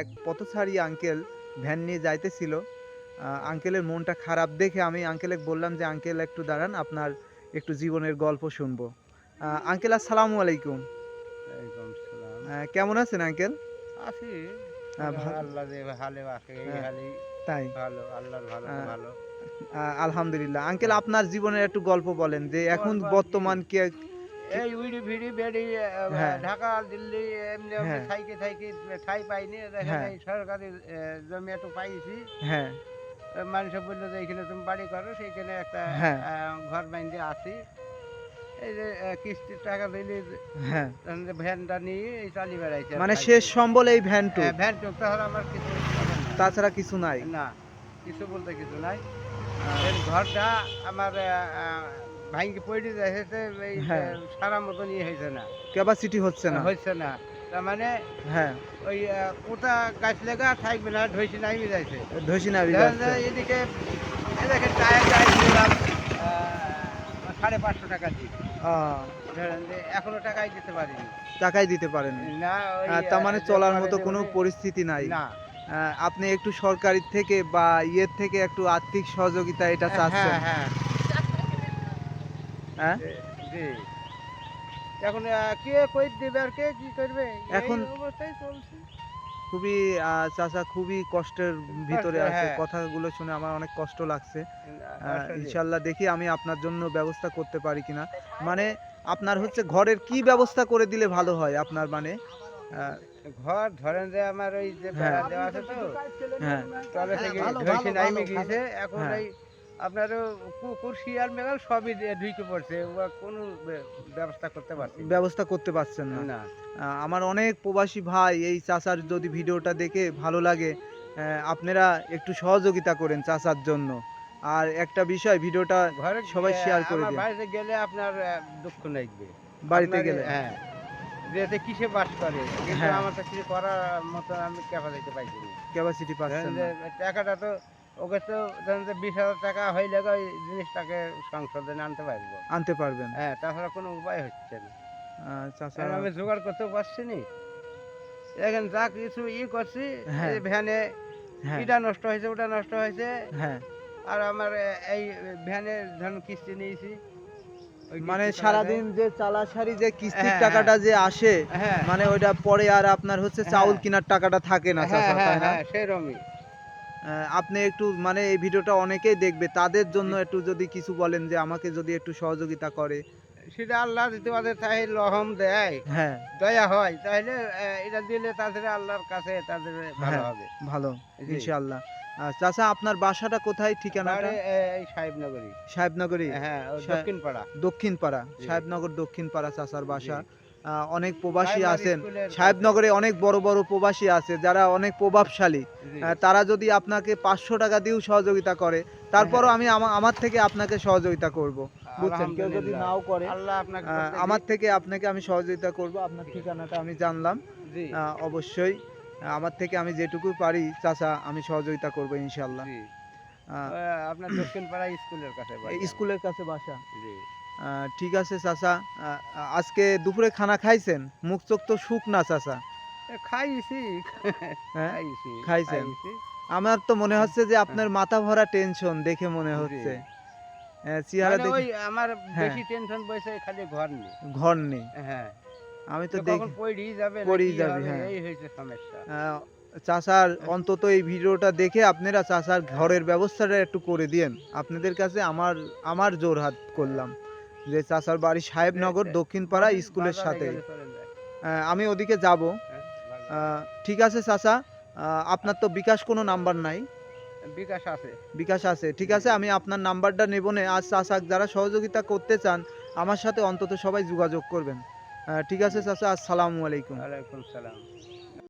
এক পথচারী uncle van নিয়ে যাইতেছিল। আঙ্কেলের মনটা খারাপ দেখে আমি আঙ্কেলে বললাম যে আঙ্কেল একটু দাঁড়ান আপনার একটু জীবনের গল্প শুনব। আঙ্কেল আসসালামু আলাইকুম। কেমন আছেন আঙ্কেল আছি। হ্যাঁ, হ্যাঁ। তাই। ভালো আল্লাহর ভালো হ্যাঁ। ভালো। আলহামদুলিল্লাহ। আঙ্কেল আপনার জীবনের একটু গল্প বলেন যে এখন? বর্তমান কে এই উইড়ি ভিড়ি বেড়ি হ্যাঁ। ঢাকা দিল্লি এমনি হ্যাঁ। থাইকে থাইকে ঠাই পাইনি দেখেন হ্যাঁ। সরকারি জমি একটু পাইছি হ্যাঁ মানুষ বলল যে এখানে তুমি বাড়ি করো সেইখানে একটা। ঘর বাইন্দে আছি এই যে কিস্তির টাকা দিলে হ্যাঁ ভ্যানটা নিয়ে এই চালিয়ে বেড়াইছে মানে। শেষ সম্বল এই ভ্যানটু হ্যাঁ, ভ্যান চলতে হলে আমার কিছু তাছাড়া কিছু নাই না কিছু বলতে কিছু নাই ঘরটা আমার ভাইকে পড়ে হ্যাঁ। সারা মতন ইয়ে হয়েছে না। ক্যাপাসিটি হচ্ছে না। হচ্ছে না। তার মানে হ্যাঁ। ওই কোটা গাছ লেগা থাকবে না নামি যাইছে। ধসি না দেখা যায় এদিকে টায়ার দিলাম সাড়ে পাঁচশো টাকা দিই এখনও টাকাই দিতে পারিনি। টাকাই দিতে পারেন না তার মানে চলার মতো কোনো পরিস্থিতি নাই। না। আপনি একটু সরকারি থেকে বা ইয়ের থেকে একটু আর্থিক সহযোগিতা এটা চাচ্ছেন। হ্যাঁ। হ্যাঁ? হ্যাঁ জি। এখন কে কই দেবে আর কে কি করবে? এখন- অবস্থায় চলছে। খুবই চাচা খুবই কষ্টের ভিতরে আছে। হ্যাঁ। কথাগুলো শুনে আমার অনেক কষ্ট লাগছে। ইনশাল্লাহ দেখি আমি আপনার জন্য ব্যবস্থা করতে পারি কিনা। মানে আপনার হচ্ছে ঘরের কি ব্যবস্থা করে দিলে ভালো হয় আপনার মানে? ঘর ধরেন যে আমার ওই যে হ্যাঁ। দেওয়া আছে তো হ্যাঁ। তবে থেকে গিয়েছে। এখন হ্যাঁ। এই আপনার কুকুর শিয়াল মেঘাল সবই ঢুকে পড়ছে কোনো ব্যবস্থা করতে পারছি। ব্যবস্থা করতে পারছেন না আমার অনেক প্রবাসী ভাই এই চাচার যদি ভিডিওটা দেখে ভালো লাগে আপনারা একটু সহযোগিতা করেন চাচার জন্য আর একটা বিষয় ভিডিওটা সবাই শেয়ার করে দিন। বাড়িতে গেলে আপনার দুঃখ লাগবে বাড়িতে গেলে হ্যাঁ যেতে কিসে বাস করে কিন্তু হ্যাঁ। আমার তো কিছু করার মতো আমি ক্যাপাসিটি পাইছি। ক্যাপাসিটি পাচ্ছেন না টাকাটা তো ওকে তো বিশ হাজার টাকা হয়ে গেলে ওই জিনিসটাকে সংশোধনে আনতে পারব। আনতে পারবেন। হ্যাঁ তাছাড়া কোনো উপায় হচ্ছে না। আমি জোগাড় করতে পারছি নি। এখন যা কিছু ই করছি হ্যাঁ। এই ভ্যানে হ্যাঁ। ইটা নষ্ট হয়েছে ওটা নষ্ট হয়েছে। হ্যাঁ। আর আমার এই ভ্যানে ধরুন কিস্তি নিয়েছি। মানে সারাদিন যে চালাসারি যে কিস্তির হ্যাঁ, টাকাটা যে আসে হ্যাঁ। মানে ওইটা পরে আর আপনার হচ্ছে হ্যাঁ। চাউল কেনার টাকাটা থাকে না হ্যাঁ চাচা আপনি একটু মানে এই ভিডিওটা অনেকেই দেখবে তাদের জন্য একটু যদি কিছু বলেন যে আমাকে যদি একটু সহযোগিতা করে। সেটা আল্লাহ যদি ওদের তাই লহম দেয় হ্যাঁ। দয়া হয় তাহলে এটা দিলে তাদের আল্লাহর কাছে তাদের ভালো হ্যাঁ। হবে। ভালো ইনশাআল্লাহ। চাচা আপনার বাসাটা কোথায় ঠিকানাটা? এই সাহেবনগরী। সাহেবনগরী? হ্যাঁ দক্ষিণ পাড়া দক্ষিণ পাড়া সাহেবনগর দক্ষিণ পাড়া চাচার বাসা। অনেক প্রবাসী আছেন। সাহেবনগরে অনেক বড় বড় প্রবাসী আছে যারা অনেক প্রভাবশালী। তারা যদি আপনাকে পাঁচশো টাকা দিয়েও সহযোগিতা করে তারপরও আমি আমার থেকে আপনাকে সহযোগিতা করব। বুঝছেন? কেউ যদি নাও করে আমার থেকে আপনাকে আমি সহযোগিতা করব আপনার ঠিকানাটা আমি জানলাম। অবশ্যই আমার থেকে আমি যেটুকু পারি চাচা আমি সহযোগিতা করব ইনশাল্লাহ আপনার দক্ষিণ পাড়া স্কুলের কাছে স্কুলের কাছে বাসা। জি। ঠিক আছে চাচা। আজকে দুপুরে খানা খাইছেন? মুখ চোখ তো সুখ না চাচা। খাইছি। হ্যাঁ? খাইছেন? আমার তো মনে হচ্ছে যে আপনার মাথা ভরা টেনশন দেখে মনে হচ্ছে। চেহারা মানে দেখে আমার হ্যাঁ। বেশি টেনশন বসে খালি ঘর নেই ঘর নেই হ্যাঁ। আমি তো দেখি পড়েই যাবে পড়েই যাবে, হ্যাঁ। এই হয়েছে সমস্যা। আহ, চাচার অন্তত এই ভিডিওটা দেখে আপনারা চাচার ঘরের ব্যবস্থাটা একটু করে দিয়েন। আপনাদের কাছে আমার আমার জোর হাত করলাম। যে চাচার বাড়ি সাহেবনগর দক্ষিণ পাড়া স্কুলের সাথে। আমি ওদিকে যাব। হ্যাঁ, ঠিক আছে চাচা। আপনার তো বিকাশ কোনো নাম্বার নাই? বিকাশ আছে। বিকাশ আছে ঠিক আছে। আমি আপনার নাম্বারটা নেব না। আজ চাচা যারা সহযোগিতা করতে চান আমার সাথে অন্তত সবাই যোগাযোগ করবেন। ঠিক আছে চাচা আসসালামু আলাইকুম। ওয়ালাইকুম সালাম।